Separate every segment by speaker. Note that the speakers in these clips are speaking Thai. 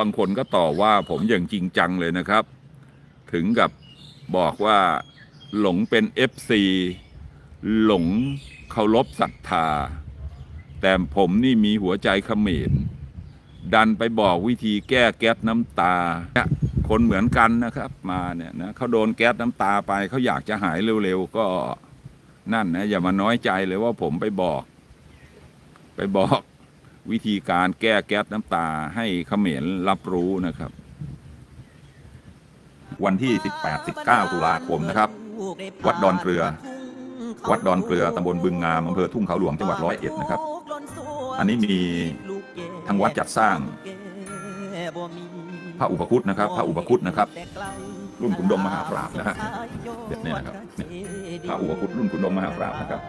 Speaker 1: บางคนก็ต่อว่าผมอย่างจริงจังเลยนะครับ ถึงกับบอกว่าหลงเป็น FC หลงเคารพศรัทธา แต่ผมนี่มีหัวใจเขมรดันไปบอกวิธีแก้แก๊สน้ำตา คนเหมือนกันนะครับมาเนี่ยนะเขาโดนแก๊สน้ำตาไปเขาอยากจะหายเร็วๆก็นั่นนะอย่ามาน้อยใจเลยว่าผมไปบอก ไปบอก วิธีการแก้แก๊สน้ำตาให้เขมรรับรู้นะครับ วันที่ 18 19 ตุลาคมนะครับ วัดดอนเกลือ วัดดอนเกลือตำบลบึงงามอำเภอทุ่งเขาหลวงจังหวัดร้อยเอ็ดนะครับ อันนี้มีทางวัดจัดสร้างพระอุปคุตนะครับพระอุปคุตนะครับ รุ่นขุนดงมหาปราบนะฮะเนี่ยนะครับพระอุปคุตรุ่นขุนดงมหาปราบนะครับ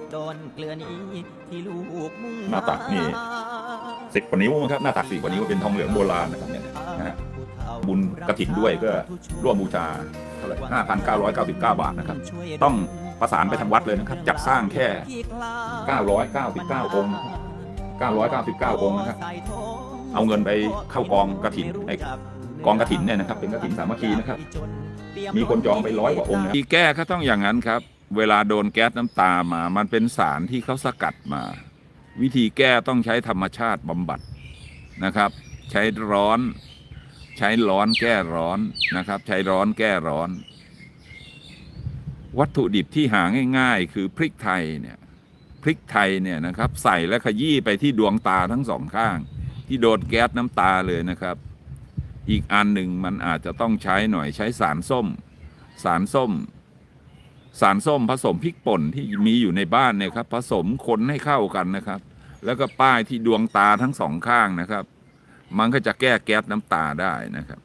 Speaker 2: ดหนึ่งสี่วัดดอนเกลือนี้ที่ลูกมุ่ง
Speaker 1: หน้าตักนี่สิบกว่านิ้วนะครับหน้าตักสิบกว่านิ้วเป็นทองเหลืองโบราณนะครับเนี่ยนะฮะบุญกระถิ่นด้วยก็ร่วมบูชาเท่าไหร่ห้าพันเก้าร้อยเก้าสิบเก้าบาทนะครับ ต้องประสานไปทางวัดเลยนะครับ จัดสร้างแค่999องค์999องค์นะครับ เอาเงินไปเข้ากองกระถินไอ้กองกระถินเนี่ยนะครับเป็นกระถินสามัคคีนะครับ มีคนจองไปร้อยกว่าองค์นะที่แก้ก็ต้องอย่างนั้นครับ เวลาโดนแก๊สน้ำตามา มันเป็นสารที่เขาสกัดมา วิธีแก้ต้องใช้ธรรมชาติบำบัดนะครับ ใช้ร้อน ใช้ร้อนแก้ร้อนนะครับ ใช้ร้อนแก้ร้อน วัตถุดิบที่หาง่าย ๆ คือพริกไทยเนี่ยพริกไทยเนี่ยนะครับใส่และขยี้ไปที่ดวงตาทั้งสองข้าง ที่โดนแก๊สน้ำตาเลยนะครับ อีกอันหนึ่งมันอาจจะต้องใช้หน่อยใช้สารส้ม สารส้ม สารส้มผสมพริกป่นที่มีอยู่ในบ้านเนี่ยครับ ผสมคนให้เข้ากันนะครับ แล้วก็ป้ายที่ดวงตาทั้งสองข้างนะครับ มันก็จะแก้แก๊สน้ำตาได้นะครับ